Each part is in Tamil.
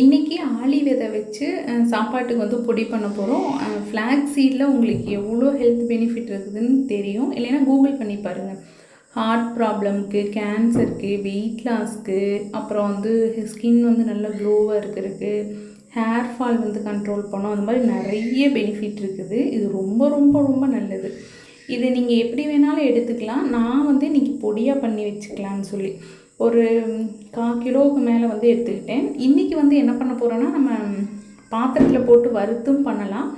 இன்றைக்கி ஆளி விதை வச்சு சாப்பாட்டுக்கு வந்து பொடி பண்ண போகிறோம் ஃப்ளாக் சீடில் உங்களுக்கு எவ்வளோ ஹெல்த் பெனிஃபிட் இருக்குதுன்னு தெரியும். இல்லைன்னா கூகுள் பண்ணி பாருங்கள் ஹார்ட் ப்ராப்ளம்க்கு கேன்சருக்கு வெயிட் லாஸ்க்கு அப்புறம் வந்து ஸ்கின் வந்து நல்ல க்ளோவாக இருக்கிறதுக்கு ஹேர் ஃபால் வந்து கண்ட்ரோல் பண்ணோம். அந்த மாதிரி நிறைய பெனிஃபிட் இருக்குது. இது ரொம்ப ரொம்ப ரொம்ப நல்லது. இது நீங்கள் எப்படி வேணாலும் எடுத்துக்கலாம். நான் வந்து இன்றைக்கி பொடியாக பண்ணி வச்சுக்கலான்னு சொல்லி. ஒரு கா கிலோவுக்கு மேலே வந்து எடுத்துக்கிட்டேன். இன்றைக்கி வந்து என்ன பண்ண போகிறோன்னா நம்ம பாத்திரத்தில் போட்டு வறுத்தும் பண்ணலாம்.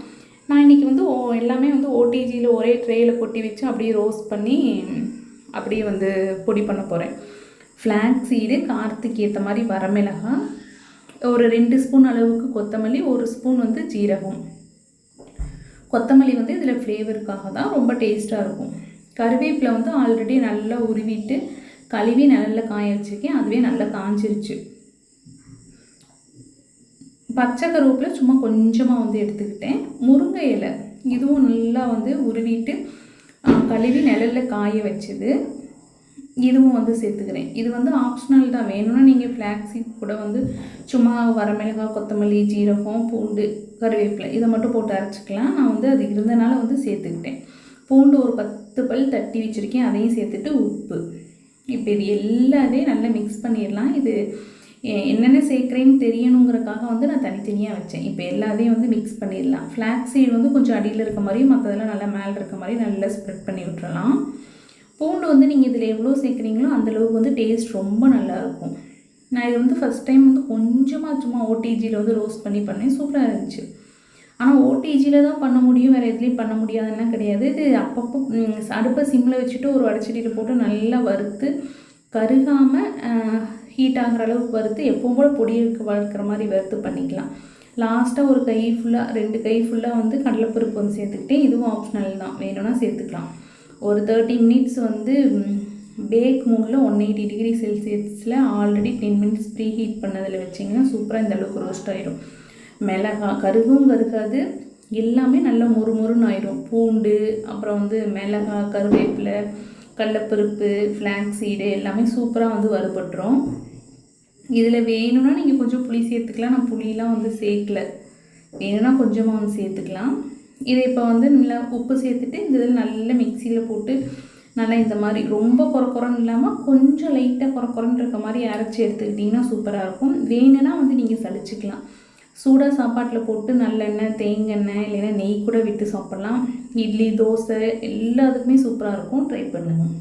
நான் இன்றைக்கி வந்து ஓ எல்லாமே வந்து ஓடிஜியில் ஒரே ட்ரேயில் கொட்டி வச்சு அப்படியே ரோஸ்ட் பண்ணி அப்படியே வந்து பொடி பண்ண போகிறேன் ஃப்ளாக் சீடு காரத்துக்கு ஏற்ற மாதிரி வரமிளகாய் ஒரு ரெண்டு ஸ்பூன் அளவுக்கு கொத்தமல்லி ஒரு ஸ்பூன் வந்து ஜீரகம். கொத்தமல்லி வந்து இதில் ஃப்ளேவருக்காக தான் ரொம்ப டேஸ்ட்டாக இருக்கும். கருவேப்பிலை வந்து ஆல்ரெடி நல்லா உருவிட்டு கழுவி நல்லா காய வச்சுருக்கேன். அதுவே நல்லா காஞ்சிருச்சு. பச்சை கருவேப்பில் சும்மா கொஞ்சமாக வந்து எடுத்துக்கிட்டேன். முருங்கை இலை இதுவும் நல்லா வந்து உருவிட்டு கழுவி நிழலில் காய வச்சது. இதுவும் வந்து சேர்த்துக்கிறேன். இது வந்து ஆப்ஷனல் தான். வேணும்னா நீங்கள் ஃப்ளாக்ஸீட் கூட வந்து சும்மா வரமிளகாய் கொத்தமல்லி ஜீரகம் பூண்டு கருவேப்பிலை இதை மட்டும் போட்டு அரைச்சிக்கலாம். நான் வந்து அது இருந்தனால வந்து சேர்த்துக்கிட்டேன். பூண்டு ஒரு பத்து பல் தட்டி வச்சுருக்கேன். அதையும் சேர்த்துட்டு உப்பு. இப்போ இது எல்லாத்தையும் நல்லா மிக்ஸ் பண்ணிடலாம். இது எ- என்னென்ன சேர்க்குறேன்னு தெரியணுங்கிறக்காக வந்து நான் தனித்தனியாக வச்சேன். இப்போ எல்லாத்தையும் வந்து மிக்ஸ் பண்ணிடலாம். ஃப்ளாக் சீடு வந்து கொஞ்சம் அடியில் இருக்க மாதிரியும் மற்றதெல்லாம் நல்லா மேலே இருக்க மாதிரி நல்லா ஸ்ப்ரெட் பண்ணி விட்டுறலாம். பூண்டு வந்து நீங்கள் இதில் எவ்வளோ சேர்க்குறீங்களோ அந்தளவுக்கு வந்து டேஸ்ட் ரொம்ப நல்லா இருக்கும். நான் இது வந்து ஃபஸ்ட் டைம் வந்து கொஞ்சமாக சும்மா ஓடிஜியில் வந்து ரோஸ்ட் பண்ணி பண்ணேன். சூப்பராக இருந்துச்சு. ஆனால் ஓடிஜியில் தான் பண்ண முடியும் வேறு எதுலேயும் பண்ண முடியாதுன்னா கிடையாது. இது அப்பப்போ அடுப்பை சிம்மில் வச்சுட்டு ஒரு வடச்சட்டியில் போட்டு நல்லா வறுத்து கருகாமல் ஹீட் ஆகிற அளவுக்கு வறுத்து எப்பவும் போல் பொடி வளர்க்குற மாதிரி வறுத்து பண்ணிக்கலாம். லாஸ்ட்டாக ஒரு கை ஃபுல்லாக ரெண்டு கை ஃபுல்லாக வந்து கடலைப்பருப்பு வந்து சேர்த்துக்கிட்டேன். இதுவும் ஆப்ஷனல் தான். வேணும்னா சேர்த்துக்கலாம். ஒரு தேர்ட்டி மினிட்ஸ் வந்து பேக் மூடில் ஒன் எயிட்டி டிகிரி செல்சியஸில் already ten minutes preheat பண்ணதில் வச்சிங்கன்னா சூப்பராக இந்த அளவுக்கு ரோஸ்ட் ஆயிடும். மிளகா கருகும் கருகாது எல்லாமே நல்லா முறுமுறுன்னு ஆயிரும். பூண்டு அப்புறம் வந்து மிளகா கருவேப்பிலை கடலப்பருப்பு ஃப்ளாக் சீடு எல்லாமே சூப்பராக வந்து வறுபட்டுரும். இதில் வேணும்னா நீங்கள் கொஞ்சம் புளி சேர்த்துக்கலாம். நான் புளியெலாம் வந்து சேர்க்கல. வேணும்னா கொஞ்சமாக வந்து சேர்த்துக்கலாம். இதை இப்போ வந்து நல்லா உப்பு சேர்த்துட்டு இந்த இதில் நல்லா மிக்சியில் போட்டு நல்லா இந்த மாதிரி ரொம்ப குறக்குறன்னு இல்லாமல் கொஞ்சம் லைட்டாக குறக்குறன்னு இருக்க மாதிரி அரைச்சி எடுத்துக்கிட்டிங்கன்னா சூப்பராக இருக்கும். வேணும்னா வந்து நீங்கள் சலிச்சுக்கலாம். சூடாக சாப்பாட்டில் போட்டு நல்லெண்ணெய் தேங்காய் இல்லைன்னா நெய் கூட விட்டு சாப்பிட்லாம். இட்லி தோசை எல்லாத்துக்குமே சூப்பராக இருக்கும். ட்ரை பண்ணுங்கள்